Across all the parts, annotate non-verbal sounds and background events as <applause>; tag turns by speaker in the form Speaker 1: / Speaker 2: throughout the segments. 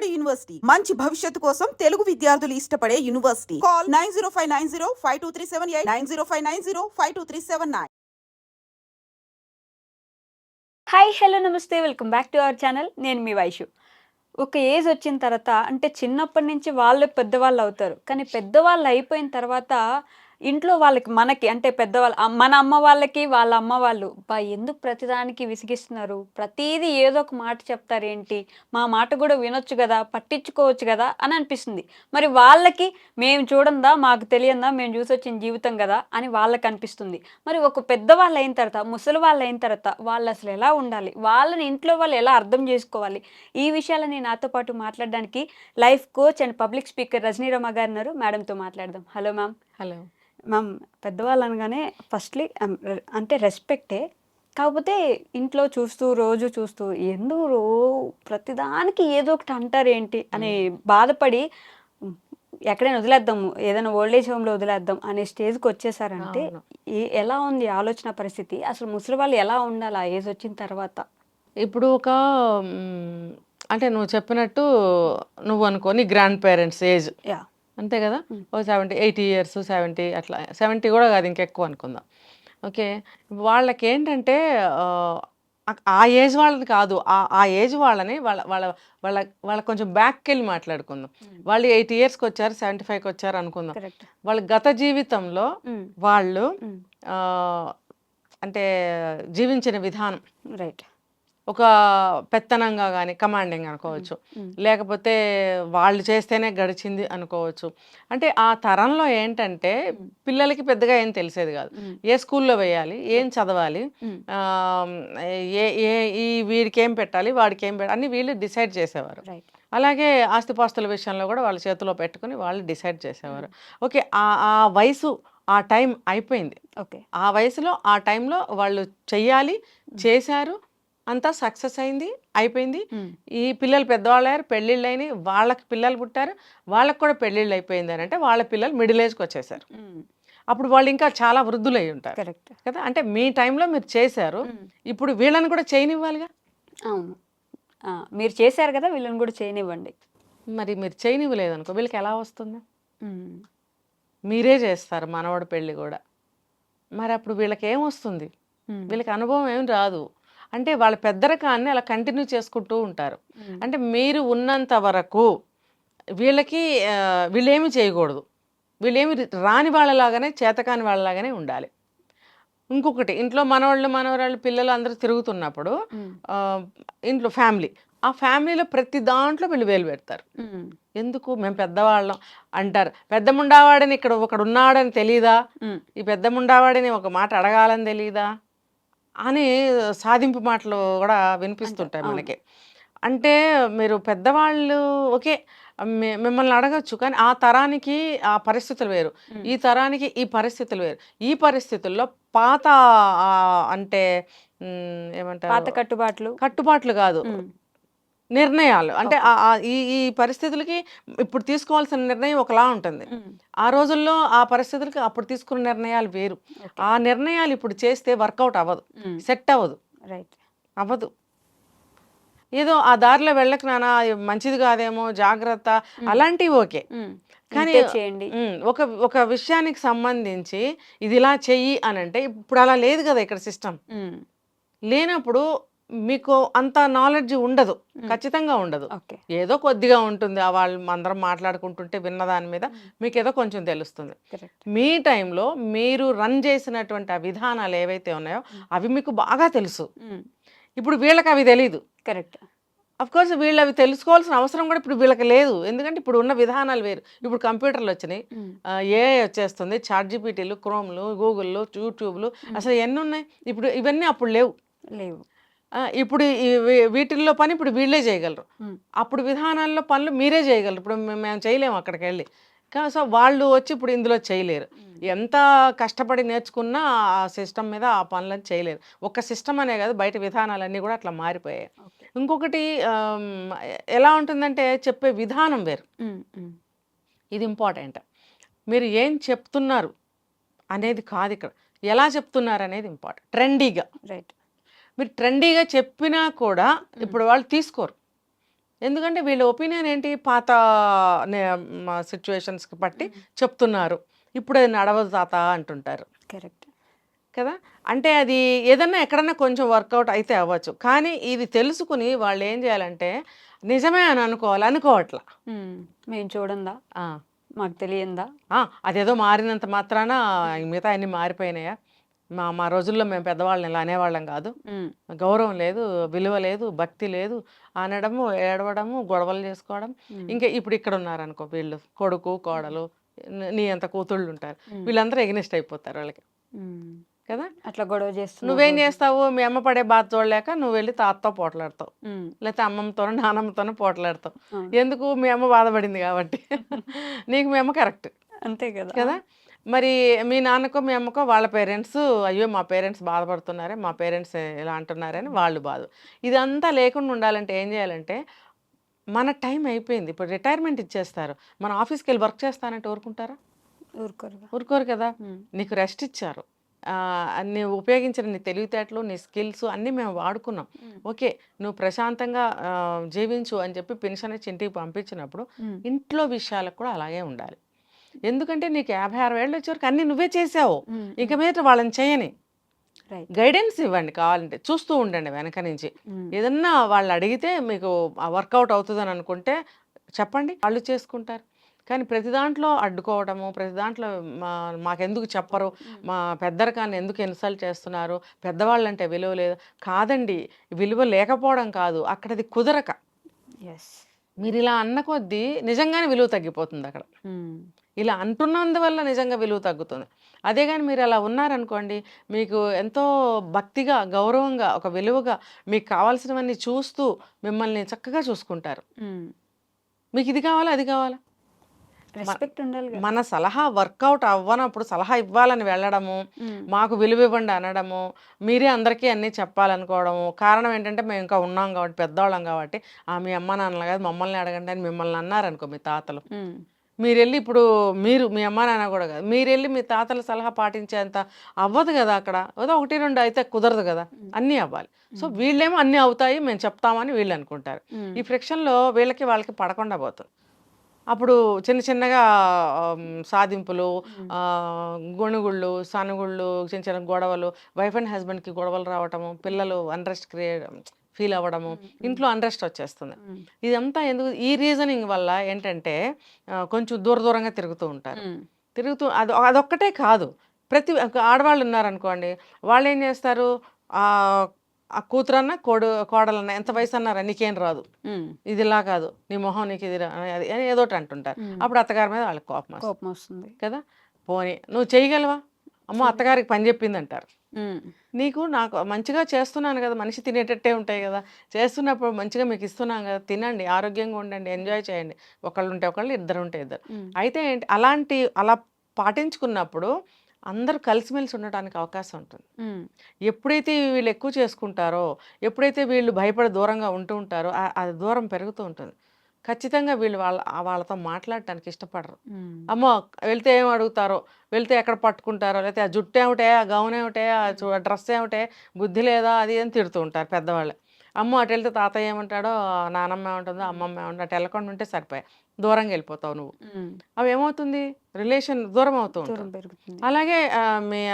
Speaker 1: Vijayawada university. మంచి భవిష్యత్తు కోసం తెలుగు విద్యార్థులు ఇష్టపడే university. Call nine zero five nine zero five two three seven eight nine zero five nine zero five two three seven nine.
Speaker 2: Hi hello నమస్తే. Welcome back to our channel నేను మీ వైషు. ఒక age వచ్చిన తర్వాత అంటే చిన్నప్పటి నుంచి వాళ్ళే పెద్దవాళ్ళు అవుతారు. కానీ పెద్దవాళ్ళు అయిపోయిన తర్వాత ఇంట్లో వాళ్ళకి మనకి అంటే పెద్దవాళ్ళు మన అమ్మ వాళ్ళకి వాళ్ళ అమ్మ వాళ్ళు బా ఎందుకు ప్రతిదానికి విసిగిస్తున్నారు? ప్రతిదీ ఏదో ఒక మాట చెప్తారు ఏంటి మా మాట కూడా వినొచ్చు కదా పట్టించుకోవచ్చు కదా అని అనిపిస్తుంది. మరి వాళ్ళకి మేము చూడందా మాకు తెలియందా మేము చూసి వచ్చిన జీవితం కదా అని వాళ్ళకి అనిపిస్తుంది. మరి ఒక పెద్దవాళ్ళు అయిన తర్వాత ముసలి వాళ్ళు అయిన తర్వాత వాళ్ళు అసలు ఎలా ఉండాలి? వాళ్ళని ఇంట్లో వాళ్ళు ఎలా అర్థం చేసుకోవాలి? ఈ విషయాలని నాతో పాటు మాట్లాడడానికి life coach and public speaker Rajaniramma garu ఉన్నారు. మేడంతో మాట్లాడదాం. Hello ma'am.
Speaker 3: హలో.
Speaker 2: మ్యామ్ పెద్దవాళ్ళు అనగానే ఫస్ట్లీ అంటే రెస్పెక్టే. కాకపోతే ఇంట్లో చూస్తూ రోజు చూస్తూ ఎందుకు రో ప్రతిదానికి ఏదో ఒకటి అంటారు ఏంటి అని బాధపడి "ఉమ్, ఎక్కడైనా వదిలేద్దాము ఏదైనా ఓల్డేజ్ హోమ్లో వదిలేద్దాం అనే స్టేజ్కి వచ్చేసారంటే ఎలా ఉంది ఆలోచన పరిస్థితి? అసలు ముసలి వాళ్ళు ఎలా ఉండాలి ఆ ఏజ్ వచ్చిన తర్వాత?
Speaker 3: ఇప్పుడు ఒక అంటే నువ్వు చెప్పినట్టు నువ్వు అనుకో నీ గ్రాండ్ పేరెంట్స్ ఏజ్
Speaker 2: యా.
Speaker 3: అంతే కదా. ఓ సెవెంటీ ఎయిటీ ఇయర్స్ సెవెంటీ అట్లా సెవెంటీ కూడా కాదు ఇంకెక్కువ అనుకుందాం. ఓకే? వాళ్ళకి ఏంటంటే ఆ, ఏజ్ వాళ్ళని కాదు. ఆ ఆ ఏజ్ వాళ్ళని వాళ్ళ వాళ్ళ వాళ్ళ వాళ్ళ కొంచెం బ్యాక్కి వెళ్ళి మాట్లాడుకుందాం వాళ్ళు ఎయిటీ ఇయర్స్కి వచ్చారు సెవెంటీ ఫైవ్కి వచ్చారు అనుకుందాం. వాళ్ళ గత జీవితంలో వాళ్ళు అంటే జీవించిన విధానం
Speaker 2: రైట్.
Speaker 3: ఒక పెత్తనంగా కానీ కమాండింగ్ అనుకోవచ్చు. లేకపోతే వాళ్ళు చేస్తేనే గడిచింది అనుకోవచ్చు. అంటే ఆ తరంలో ఏంటంటే పిల్లలకి పెద్దగా ఏం తెలిసేది కాదు. ఏ స్కూల్లో వేయాలి ఏం చదవాలి ఏ ఏ ఈ వీడికి ఏం పెట్టాలి వాడికి ఏం పెట్టాలి అన్ని వీళ్ళు డిసైడ్ చేసేవారు. అలాగే ఆస్తిపాస్తుల విషయంలో కూడా వాళ్ళ చేతిలో పెట్టుకుని వాళ్ళు డిసైడ్ చేసేవారు. ఓకే ఆ ఆ వయసు ఆ టైం అయిపోయింది.
Speaker 2: ఓకే.
Speaker 3: ఆ వయసులో ఆ టైంలో వాళ్ళు చెయ్యాలి చేశారు అంతా సక్సెస్ అయింది అయిపోయింది. ఈ పిల్లలు పెద్దవాళ్ళు అయ్యారు పెళ్ళిళ్ళు అయినాయి వాళ్ళకి పిల్లలు పుట్టారు వాళ్ళకి కూడా పెళ్ళిళ్ళు అయిపోయింది అని అంటే వాళ్ళ పిల్లలు మిడిల్ ఏజ్కి వచ్చేసారు. అప్పుడు వాళ్ళు ఇంకా చాలా వృద్ధులై ఉంటారు.
Speaker 2: కరెక్ట్.
Speaker 3: కదా అంటే మీ టైంలో మీరు చేశారు ఇప్పుడు వీళ్ళని కూడా చేయనివ్వాలిగా?
Speaker 2: అవును. మీరు చేశారు కదా వీళ్ళని కూడా చేయనివ్వండి.
Speaker 3: మరి మీరు చేయనివ్వలేదు అనుకో వీళ్ళకి ఎలా వస్తుంది? మీరే చేస్తారు మనవడి పెళ్ళి కూడా. మరి అప్పుడు వీళ్ళకి ఏం వస్తుంది? వీళ్ళకి అనుభవం ఏం రాదు. అంటే వాళ్ళ పెద్దరికాన్ని అలా కంటిన్యూ చేసుకుంటూ ఉంటారు. అంటే మీరు ఉన్నంత వరకు వీళ్ళకి వీళ్ళేమి చేయకూడదు. వీళ్ళేమి రాని వాళ్ళలాగానే చేతకాని వాళ్ళలాగానే ఉండాలి. ఇంకొకటి ఇంట్లో మనవాళ్ళు మనవరాళ్ళు పిల్లలు అందరూ తిరుగుతున్నప్పుడు ఇంట్లో ఫ్యామిలీ ఆ ఫ్యామిలీలో ప్రతి దాంట్లో వీళ్ళు వేలు పెడతారు. ఎందుకు? మేము పెద్దవాళ్ళం అంటారు. పెద్ద ముండావాడని ఇక్కడ ఒకడు ఉన్నాడని తెలీదా ఈ పెద్ద ముండావాడిని ఒక మాట అడగాలని తెలీదా? అని సాధింపు మాటలు కూడా వినిపిస్తుంటాయి. మనకి. అంటే మీరు పెద్దవాళ్ళు ఓకే మిమ్మల్ని అడగచ్చు కానీ ఆ తరానికి ఆ పరిస్థితులు వేరు. ఈ తరానికి ఈ పరిస్థితులు వేరు. ఈ పరిస్థితుల్లో పాత అంటే మ్,
Speaker 2: పాత
Speaker 3: ఏమంటారు
Speaker 2: కట్టుబాట్లు?
Speaker 3: కట్టుబాట్లు కాదు. నిర్ణయాలు. అంటే ఈ ఈ పరిస్థితులకి ఇప్పుడు తీసుకోవాల్సిన నిర్ణయం ఒకలా ఉంటుంది. ఆ రోజుల్లో ఆ పరిస్థితులకి అప్పుడు తీసుకున్న నిర్ణయాలు వేరు. ఆ నిర్ణయాలు ఇప్పుడు చేస్తే వర్కౌట్ అవ్వదు. సెట్ అవ్వదు.
Speaker 2: రైట్.
Speaker 3: అవ్వదు. ఏదో ఆ దారిలో వెళ్ళక నానా అది మంచిది కాదేమో జాగ్రత్త అలాంటివి ఓకే. కానీ
Speaker 2: చేయండి.
Speaker 3: ఒక ఒక విషయానికి సంబంధించి ఇది ఇలా చెయ్యి అని అంటే ఇప్పుడు అలా లేదు కదా ఇక్కడ సిస్టమ్. లేనప్పుడు మీకు అంత నాలెడ్జ్ ఉండదు. ఖచ్చితంగా ఉండదు. ఏదో కొద్దిగా ఉంటుంది. ఆ వాళ్ళు అందరం మాట్లాడుకుంటుంటే విన్న దాని మీద మీకు ఏదో కొంచెం తెలుస్తుంది. మీ టైంలో మీరు రన్ చేసినటువంటి ఆ విధానాలు ఏవైతే ఉన్నాయో అవి మీకు బాగా తెలుసు. ఇప్పుడు వీళ్ళకి అవి తెలియదు
Speaker 2: కరెక్ట్.
Speaker 3: కోర్స్ వీళ్ళు అవి తెలుసుకోవాల్సిన అవసరం కూడా ఇప్పుడు వీళ్ళకి లేదు. ఎందుకంటే ఇప్పుడు ఉన్న విధానాలు వేరు. ఇప్పుడు కంప్యూటర్లు వచ్చినాయి. ఏ వచ్చేస్తుంది. చాట్ జీపీటీలు క్రోమ్లు గూగుల్లో యూట్యూబ్లు అసలు ఎన్ని ఉన్నాయి? ఇప్పుడు ఇవన్నీ అప్పుడు లేవు.
Speaker 2: లేవు.
Speaker 3: ఇప్పుడు వీటిల్లో పని ఇప్పుడు వీళ్ళే చేయగలరు. అప్పుడు విధానాల్లో పనులు మీరే చేయగలరు. ఇప్పుడు మేము చేయలేము అక్కడికి వెళ్ళి సో వాళ్ళు వచ్చి ఇప్పుడు ఇందులో చేయలేరు. ఎంత కష్టపడి నేర్చుకున్నా ఆ సిస్టమ్ మీద ఆ పనులను చేయలేరు. ఒక్క సిస్టమ్ అనే కాదు బయట విధానాలన్నీ కూడా అట్లా మారిపోయాయి. ఇంకొకటి ఎలా ఉంటుందంటే చెప్పే విధానం వేరు. ఇది ఇంపార్టెంట్. మీరు ఏం చెప్తున్నారు అనేది కాదు ఇక్కడ. ఎలా చెప్తున్నారు అనేది ఇంపార్టెంట్. ట్రెండీగా.
Speaker 2: రైట్.
Speaker 3: మీరు ట్రెండీగా చెప్పినా కూడా ఇప్పుడు వాళ్ళు తీసుకోరు. ఎందుకంటే వీళ్ళ ఒపీనియన్ ఏంటి? పాత సిచ్యువేషన్స్కి బట్టి చెప్తున్నారు. ఇప్పుడు అది నడవదు తాత అంటుంటారు.
Speaker 2: కరెక్ట్.
Speaker 3: కదా? అంటే అది ఏదన్నా ఎక్కడన్నా కొంచెం వర్కౌట్ అయితే అవ్వచ్చు. కానీ ఇది తెలుసుకుని వాళ్ళు ఏం చేయాలంటే నిజమే అని అనుకోవాలి అనుకోవట్లా.
Speaker 2: మేము చూడందా? మాకు తెలియందా?
Speaker 3: అదేదో మారినంత మాత్రాన మిగతా అన్ని మారిపోయినాయా? మా మా రోజుల్లో మేము పెద్దవాళ్ళని ఇలా అనేవాళ్ళం కాదు. గౌరవం లేదు విలువ లేదు భక్తి లేదు. అనడము ఏడవడము గొడవలు చేసుకోవడం. ఇంకా ఇప్పుడు ఇక్కడ ఉన్నారనుకో వీళ్ళు కొడుకు కోడలు నీ- అంత కూతుళ్ళు ఉంటారు. వీళ్ళందరూ ఎగ్నెస్ట్ అయిపోతారు వాళ్ళకి. కదా?
Speaker 2: అట్లా గొడవ చేస్తున్నావు
Speaker 3: నువ్వేం. చేస్తావు? మీ అమ్మ పడే బాధ చూడలేక నువ్వు వెళ్ళి తాతతో పోట్లాడతావు. లేకపోతే అమ్మమ్మతోనో నానమ్మతోనో పోట్లాడతావు. ఎందుకు? మీ అమ్మ బాధపడింది కాబట్టి. <laughs> నీకు మీ అమ్మ కరెక్ట్.
Speaker 2: అంతే కదా.
Speaker 3: కదా? మరి మీ నాన్నకో మీ అమ్మకో వాళ్ళ పేరెంట్స్ అయ్యో మా పేరెంట్స్ బాధపడుతున్నారే మా పేరెంట్స్ ఇలా అంటున్నారని వాళ్ళు బాధ. ఇదంతా లేకుండా ఉండాలంటే ఏం చేయాలంటే మన టైం అయిపోయింది. ఇప్పుడు రిటైర్మెంట్ ఇచ్చేస్తారు. మన ఆఫీస్కి వెళ్ళి వర్క్ చేస్తానంటే ఊరుకుంటారా?
Speaker 2: ఊరుకోరుగా
Speaker 3: ఊరుకోరు కదా. నీకు రెస్ట్ ఇచ్చారు. ఆ, నీ ఉపయోగించిన నీ తెలివితేటలు నీ స్కిల్స్ అన్నీ మేము వాడుకున్నాం. ఓకే నువ్వు ప్రశాంతంగా జీవించు అని చెప్పి పెన్షన్ ఇచ్చి ఇంటికి పంపించినప్పుడు ఇంట్లో విషయాలకు కూడా అలాగే ఉండాలి. ఎందుకంటే నీకు యాభై అరవై ఏళ్ళు వచ్చే వరకు అన్నీ నువ్వే చేసావు. ఇక మీద వాళ్ళని చేయని. గైడెన్స్ ఇవ్వండి కావాలంటే చూస్తూ ఉండండి వెనక నుంచి. ఏదన్నా వాళ్ళు అడిగితే మీకు వర్కౌట్ అవుతుందని అనుకుంటే చెప్పండి వాళ్ళు చేసుకుంటారు. కానీ ప్రతి దాంట్లో అడ్డుకోవడము ప్రతి దాంట్లో మా మాకెందుకు చెప్పరు మా పెద్దరికాన్ని ఎందుకు ఇన్సల్ట్ చేస్తున్నారు పెద్దవాళ్ళంటే విలువ లేదు. కాదండి విలువ లేకపోవడం కాదు అక్కడది కుదరక.
Speaker 2: ఎస్
Speaker 3: మీరు ఇలా అన్న కొద్దీ నిజంగానే విలువ తగ్గిపోతుంది అక్కడ. ఇలా అంటున్నందువల్ల నిజంగా విలువ తగ్గుతుంది. అదే కానీ మీరు అలా ఉన్నారనుకోండి మీకు ఎంతో భక్తిగా గౌరవంగా ఒక విలువగా మీకు కావాల్సినవన్నీ చూస్తూ మిమ్మల్ని చక్కగా చూసుకుంటారు. మీకు ఇది కావాలా అది కావాలా?
Speaker 2: రెస్పెక్ట్ ఉండాలి
Speaker 3: మన సలహా వర్కౌట్ అవ్వనప్పుడు సలహా ఇవ్వాలని వెళ్ళడము మాకు విలువ ఇవ్వండి అనడము మీరే అందరికీ అన్నీ చెప్పాలనుకోవడము. కారణం ఏంటంటే మేము ఇంకా ఉన్నాం కాబట్టి పెద్దవాళ్ళం కాబట్టి ఆ మీ అమ్మ నాన్నలు కాదు మమ్మల్ని అడగండి అని మిమ్మల్ని అన్నారనుకో మీ తాతలు. మీరు వెళ్ళి ఇప్పుడు మీరు మీ అమ్మ నాన్న కూడా కాదు మీరు వెళ్ళి మీ తాతల సలహా పాటించేంత అవ్వదు కదా అక్కడ. ఏదో ఒకటి రెండు అయితే కుదరదు కదా. అన్నీ అవ్వాలి. సో వీళ్ళేమో అన్నీ అవుతాయి మేము చెప్తామని వీళ్ళు అనుకుంటారు. ఈ ఫ్రిక్షన్లో వీళ్ళకి వాళ్ళకి పడకుండా పోతుంది అప్పుడు చిన్న చిన్నగా సాధింపులు గొణుగుళ్ళు సనుగుళ్ళు చిన్న చిన్న గొడవలు వైఫ్ అండ్ హస్బెండ్కి గొడవలు రావటము పిల్లలు అన్రెస్ట్ క్రియేట్ ఫీల్ అవ్వడము ఇంట్లో అన్రెస్ట్ వచ్చేస్తుంది. ఇదంతా ఎందుకు ఈ రీజనింగ్ వల్ల ఏంటంటే కొంచెం దూర దూరంగా తిరుగుతూ ఉంటారు. తిరుగుతూ అది అదొక్కటే కాదు. ప్రతి ఆడవాళ్ళు ఉన్నారనుకోండి వాళ్ళు ఏం చేస్తారు? ఆ ఆ కూతురన్నా కోడు కోడలన్నా ఎంత వయసు అన్నారా నీకేం రాదు.
Speaker 2: ఉమ్,
Speaker 3: ఇది ఇలా కాదు. నీ మొహం నీకు ఇది అని ఏదో ఒకటి అంటుంటారు. అప్పుడు అత్తగారి మీద వాళ్ళకి కోపం
Speaker 2: కోపం వస్తుంది.
Speaker 3: కదా? పోనీ నువ్వు చేయగలవా? అమ్మో అత్తగారికి పని చెప్పింది అంటారు నీకు నాకు మంచిగా చేస్తున్నాను కదా మనిషి తినేటట్టే ఉంటాయి కదా. చేస్తున్నప్పుడు మంచిగా మీకు ఇస్తున్నాను కదా తినండి ఆరోగ్యంగా ఉండండి ఎంజాయ్ చేయండి. ఒకళ్ళు ఉంటే ఒకళ్ళు ఇద్దరు. ఉంటే ఇద్దరు అయితే ఏంటి అలాంటి అలా పాటించుకున్నప్పుడు అందరూ కలిసిమెలిసి ఉండటానికి అవకాశం ఉంటుంది. ఎప్పుడైతే వీళ్ళు ఎక్కువ చేసుకుంటారో ఎప్పుడైతే వీళ్ళు భయపడి దూరంగా ఉంటూ ఉంటారో ఆ- అది దూరం పెరుగుతూ ఉంటుంది. ఖచ్చితంగా వీళ్ళు వాళ్ళ వాళ్ళతో మాట్లాడటానికి ఇష్టపడరు. అమ్మో వెళ్తే ఏం అడుగుతారో? వెళ్తే ఎక్కడ పట్టుకుంటారో? లేకపోతే ఆ జుట్టు ఏమిటే? ఆ గౌన్ ఏమిటే? ఆ డ్రెస్ ఏమిటే? బుద్ధి లేదా? అది అని తిడుతూ ఉంటారు పెద్దవాళ్ళు. అమ్మో అటు వెళ్తే తాతయ్య ఏమంటాడో నానమ్మ ఏమంటుందో అమ్మమ్మ ఏమంటుందో అటు వెళ్ళకుండా ఉంటే సరిపోయాయి దూరంగా వెళ్ళిపోతావు నువ్వు. అవి ఏమవుతుంది? రిలేషన్ దూరం అవుతూ ఉంటుంది.
Speaker 2: దూరం పెరుగుతుంది.
Speaker 3: అలాగే మీ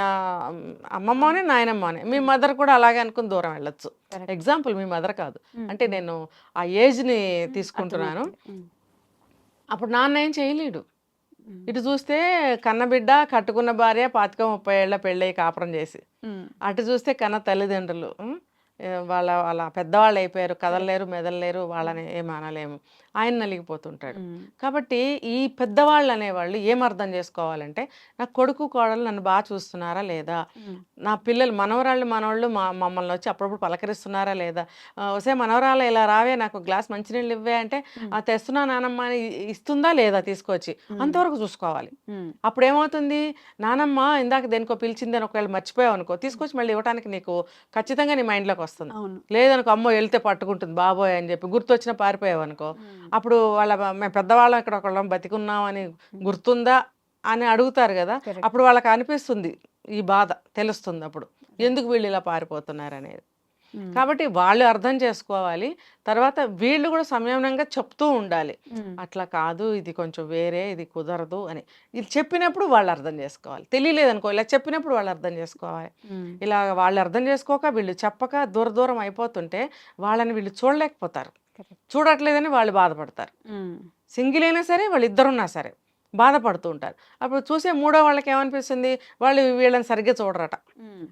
Speaker 3: అమ్మమ్మని నాయనమ్మని మీ మదర్ కూడా అలాగే అనుకుని దూరం వెళ్ళొచ్చు. ఎగ్జాంపుల్ మీ మదర్ కాదు. అంటే నేను ఆ ఏజ్ని తీసుకుంటున్నాను. అప్పుడు నాన్న ఏం చేయలేడు. ఇటు చూస్తే కన్నబిడ్డ కట్టుకున్న భార్య పాతిక ముప్పై ఏళ్ళ పెళ్ళై కాపురం చేసి. అటు చూస్తే కన్న తల్లిదండ్రులు. వాళ్ళ వాళ్ళ పెద్దవాళ్ళు అయిపోయారు కదలలేరు మెదలలేరు వాళ్ళని ఏం అనలేము. ఆయన నలిగిపోతుంటాడు. కాబట్టి ఈ పెద్దవాళ్ళు అనేవాళ్ళు ఏం అర్థం చేసుకోవాలంటే నా కొడుకు కోడలు నన్ను బాగా చూస్తున్నారా లేదా? నా పిల్లలు మనవరాళ్ళు మనవాళ్ళు మా మమ్మల్ని వచ్చి అప్పుడప్పుడు పలకరిస్తున్నారా లేదా? వసే మనవరాలు ఇలా రావే నాకు గ్లాస్ మంచినీళ్ళు ఇవ్వే అంటే "ఆ, తెస్తున్నా నానమ్మ అని ఇస్తుందా లేదా తీసుకొచ్చి? అంతవరకు చూసుకోవాలి. అప్పుడు ఏమవుతుంది నానమ్మ ఇందాక దేనికో పిలిచింది అని ఒకవేళ మర్చిపోయావు అనుకో తీసుకొచ్చి మళ్ళీ ఇవ్వడానికి నీకు ఖచ్చితంగా నీ మైండ్లోకి వస్తుంది. లేదనుకో అమ్మో వెళ్తే పట్టుకుంటుంది బాబోయ్ అని చెప్పి గుర్తొచ్చిన పారిపోయావు అనుకో
Speaker 2: ఉమ్,
Speaker 3: అప్పుడు వాళ్ళ మేము పెద్దవాళ్ళం ఇక్కడ ఒకళ్ళం బతికున్నామని గుర్తుందా అని అడుగుతారు కదా. అప్పుడు వాళ్ళకి అనిపిస్తుంది ఈ బాధ తెలుస్తుంది అప్పుడు. ఎందుకు వీళ్ళు ఇలా పారిపోతున్నారు అనేది కాబట్టి వాళ్ళు అర్థం చేసుకోవాలి. తర్వాత వీళ్ళు కూడా సంయమనంగా చెప్తూ ఉండాలి. అట్లా కాదు ఇది కొంచెం వేరే ఇది కుదరదు అని. ఇది చెప్పినప్పుడు వాళ్ళు అర్థం చేసుకోవాలి. తెలియలేదనుకో ఇలా చెప్పినప్పుడు వాళ్ళు అర్థం చేసుకోవాలి. ఇలా వాళ్ళు అర్థం చేసుకోక వీళ్ళు చెప్పక దూర దూరం అయిపోతుంటే వాళ్ళని వీళ్ళు చూడలేకపోతారు. చూడట్లేదని వాళ్ళు బాధపడతారు. సింగిల్ అయినా సరే వాళ్ళు ఇద్దరున్నా సరే. బాధపడుతూ ఉంటారు. అప్పుడు చూసే మూడో వాళ్ళకి ఏమనిపిస్తుంది? వాళ్ళు వీళ్ళని సరిగ్గా చూడరట.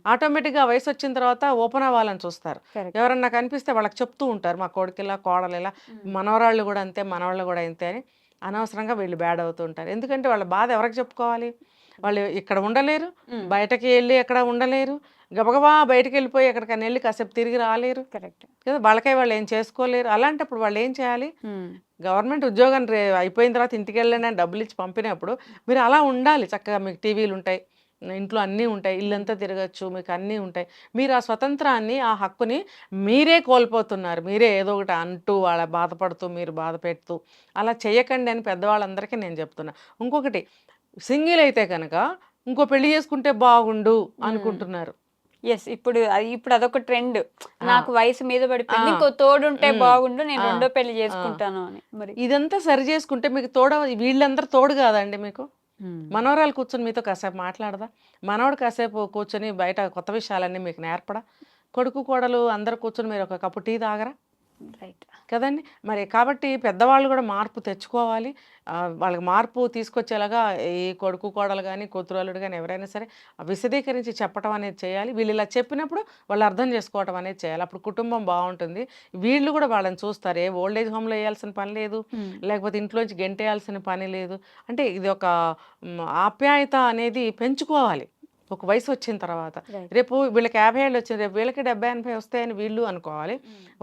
Speaker 3: ఆటోమేటిక్గా వయసు వచ్చిన తర్వాత ఓపెన్ అవ్వాలని చూస్తారు. ఎవరన్నా కనిపిస్తే వాళ్ళకి చెప్తూ ఉంటారు. మా కొడుకులా కోడలిలా మనవరాళ్ళు కూడా అంతే మనవాళ్ళు కూడా అంతే అని అనవసరంగా వీళ్ళు బ్యాడ్ అవుతూ ఉంటారు. ఎందుకంటే వాళ్ళ బాధ ఎవరికి చెప్పుకోవాలి? వాళ్ళు ఇక్కడ ఉండలేరు బయటకి వెళ్ళి ఎక్కడ ఉండలేరు గబగబా బయటకు వెళ్ళిపోయి ఎక్కడికైనా వెళ్ళి కాసేపు తిరిగి రాలేరు.
Speaker 2: కరెక్ట్.
Speaker 3: కదా వాళ్ళకై వాళ్ళు ఏం చేసుకోలేరు. అలాంటప్పుడు వాళ్ళు ఏం చేయాలి? గవర్నమెంట్ ఉద్యోగం రే అయిపోయిన తర్వాత ఇంటికి వెళ్ళండి అని డబ్బులు ఇచ్చి పంపినప్పుడు మీరు అలా ఉండాలి. చక్కగా మీకు టీవీలు ఉంటాయి ఇంట్లో అన్నీ ఉంటాయి ఇల్లంతా తిరగచ్చు మీకు అన్నీ ఉంటాయి. మీరు ఆ స్వతంత్రాన్ని ఆ హక్కుని మీరే కోల్పోతున్నారు. మీరే ఏదో ఒకటి అంటూ వాళ్ళ బాధపడుతూ మీరు బాధ పెడుతూ. అలా చేయకండి అని పెద్దవాళ్ళందరికీ నేను చెప్తున్నా. ఇంకొకటి సింగిల్ అయితే కనుక ఇంకో పెళ్ళి చేసుకుంటే బాగుండు అనుకుంటున్నారు.
Speaker 2: ఎస్ ఇప్పుడు అది- ఇప్పుడు అదొక ట్రెండ్. నాకు వయసు మీద పడిపోయింది ఇంకో తోడుంటే. బాగుండు నేను. రెండో పెళ్ళి చేసుకుంటాను అని మరి.
Speaker 3: ఇదంతా సరి చేసుకుంటే మీకు తోడ వీళ్ళందరూ తోడు కాదండి మీకు? మనవరాలు కూర్చొని మీతో కాసేపు మాట్లాడదా? మనవడు కాసేపు కూర్చొని బయట కొత్త విషయాలన్నీ మీకు నేర్పడా? కొడుకు కోడలు అందరు కూర్చొని మీరు ఒక కప్పు టీ తాగరా?
Speaker 2: రైట్
Speaker 3: కదండి? మరి కాబట్టి పెద్దవాళ్ళు కూడా మార్పు తెచ్చుకోవాలి. వాళ్ళకి మార్పు తీసుకొచ్చేలాగా ఈ కొడుకు కోడలు కానీ కూతురు అల్లుడు కానీ ఎవరైనా సరే విశదీకరించి చెప్పడం అనేది చేయాలి. వీళ్ళు ఇలా చెప్పినప్పుడు వాళ్ళు అర్థం చేసుకోవడం అనేది చేయాలి. అప్పుడు కుటుంబం బాగుంటుంది. వీళ్ళు కూడా వాళ్ళని చూస్తారు. ఏ ఓల్డ్ ఏజ్ హోమ్లో వేయాల్సిన పని లేదు. లేకపోతే ఇంట్లోంచి గెంటేయాల్సిన పని లేదు. అంటే ఇది ఒక ఆప్యాయత అనేది పెంచుకోవాలి. ఒక వయసు వచ్చిన తర్వాత. రేపు వీళ్ళకి యాభై ఏళ్ళు వచ్చింది రేపు వీళ్ళకి డెబ్బై ఎనభై వస్తాయని వీళ్ళు అనుకోవాలి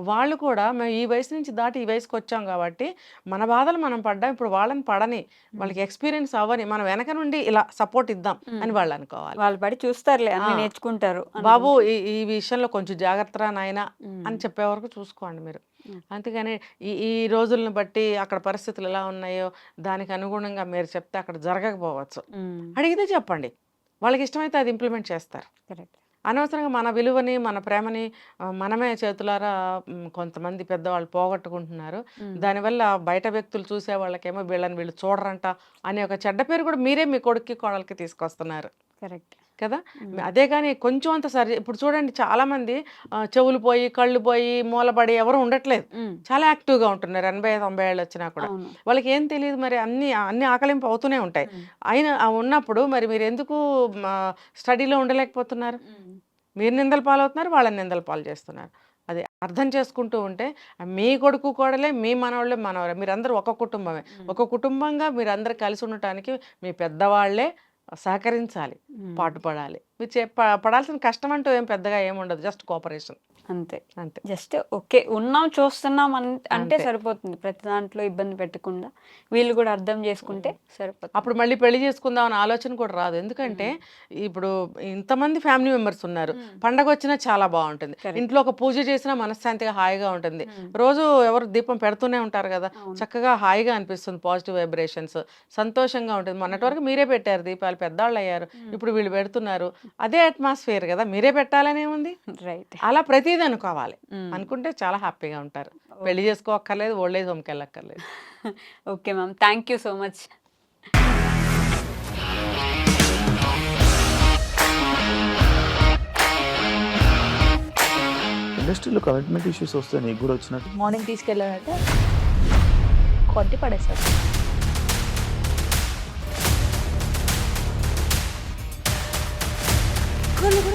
Speaker 3: వాళ్ళు కూడా మేము ఈ వయసు నుంచి దాటి ఈ వయసుకి వచ్చాం కాబట్టి మన బాధలు మనం పడ్డాం ఇప్పుడు వాళ్ళని పడని వాళ్ళకి ఎక్స్పీరియన్స్ అవ్వని మనం వెనక నుండి ఇలా సపోర్ట్ ఇద్దాం అని వాళ్ళు అనుకోవాలి
Speaker 2: వాళ్ళు పడి చూస్తారులే. నేర్చుకుంటారు
Speaker 3: బాబు ఈ ఈ విషయంలో కొంచెం జాగ్రత్త నాయన. అని చెప్పే వరకు చూసుకోండి మీరు. అంతేగాని ఈ ఈ రోజులను బట్టి అక్కడ పరిస్థితులు ఎలా ఉన్నాయో దానికి అనుగుణంగా మీరు చెప్తే అక్కడ జరగకపోవచ్చు. అడిగితే చెప్పండి వాళ్ళకి ఇష్టమైతే అది ఇంప్లిమెంట్ చేస్తారు.
Speaker 2: కరెక్ట్.
Speaker 3: అనవసరంగా మన విలువని మన ప్రేమని మనమే చేతులారా కొంతమంది పెద్దవాళ్ళు పోగొట్టుకుంటున్నారు. దానివల్ల బయట వ్యక్తులు చూసే వాళ్ళకేమో వీళ్ళని వీళ్ళు చూడరంట అనే ఒక చెడ్డ పేరు కూడా మీరే మీ కొడుక్కి కోడలికి తీసుకొస్తున్నారు.
Speaker 2: కరెక్ట్.
Speaker 3: కదా? అదే కానీ కొంచెం అంత సరి ఇప్పుడు చూడండి చాలా మంది చెవులు పోయి కళ్ళు పోయి మూలబడి ఎవరు ఉండట్లేదు. చాలా యాక్టివ్గా ఉంటున్నారు ఎనభై తొంభై ఏళ్ళు వచ్చినా కూడా. వాళ్ళకి ఏం తెలియదు మరి అన్ని అన్ని ఆకలింపు అవుతూనే ఉంటాయి.
Speaker 2: మ్మ్.
Speaker 3: అయినా ఆ ఉన్నప్పుడు మరి మీరు ఎందుకు స్టడీలో ఉండలేకపోతున్నారు. మీరు నిందల పాలవుతున్నారు వాళ్ళని నిందల పాలు చేస్తున్నారు. అది అర్థం చేసుకుంటూ ఉంటే మీ కొడుకు కోడలే మీ మనవాళ్ళే మనవలే మీరందరూ ఒక కుటుంబమే. ఒక కుటుంబంగా మీరు అందరు కలిసి ఉండటానికి మీ పెద్దవాళ్ళే సహకరించాలి. పాటుపడాలి మీరు చే పడాల్సిన కష్టం అంటూ ఏం పెద్దగా ఏముండదు జస్ట్ కోఆపరేషన్
Speaker 2: అంతే.
Speaker 3: అంతే.
Speaker 2: జస్ట్ ఓకే ఉన్నాం చూస్తున్నాం అన్- అంటే. సరిపోతుంది. ప్రతి దాంట్లో ఇబ్బంది పెట్టకుండా వీళ్ళు కూడా అర్థం చేసుకుంటే సరిపోతుంది.
Speaker 3: అప్పుడు మళ్ళీ పెళ్ళి చేసుకుందాం అనే ఆలోచన కూడా రాదు. ఎందుకంటే ఇప్పుడు ఇంతమంది ఫ్యామిలీ మెంబర్స్ ఉన్నారు. పండగ వచ్చినా చాలా బాగుంటుంది. ఇంట్లో ఒక పూజ చేసినా మనశ్శాంతిగా హాయిగా ఉంటుంది. రోజు ఎవరు దీపం పెడుతూనే ఉంటారు కదా. చక్కగా హాయిగా అనిపిస్తుంది. Positive vibrations. సంతోషంగా ఉంటుంది. మొన్నటి వరకు మీరే పెట్టారు దీపాలు. పెద్దవాళ్ళు అయ్యారు ఇప్పుడు వీళ్ళు పెడుతున్నారు. అదే అట్మాస్ఫియర్ కదా మీరే పెట్టాలనే ఉంది.
Speaker 2: రైట్
Speaker 3: అలా ప్రతిదీ అనుకోవాలి. అనుకుంటే చాలా హ్యాపీగా ఉంటారు. పెళ్ళి చేసుకోక్కర్లేదు ఓల్డ్ ఏజ్ హోమ్కి వెళ్ళక్కర్లేదు. <laughs>
Speaker 2: Okay ma'am thank you so much
Speaker 4: ఇండస్ట్రీలో కమిట్మెంట్ ఇష్యూస్ వస్తే నీకు కూడా వచ్చినట్టు.
Speaker 5: మార్నింగ్ తీసుకెళ్ళాడంటే కొట్టి పడేశాడు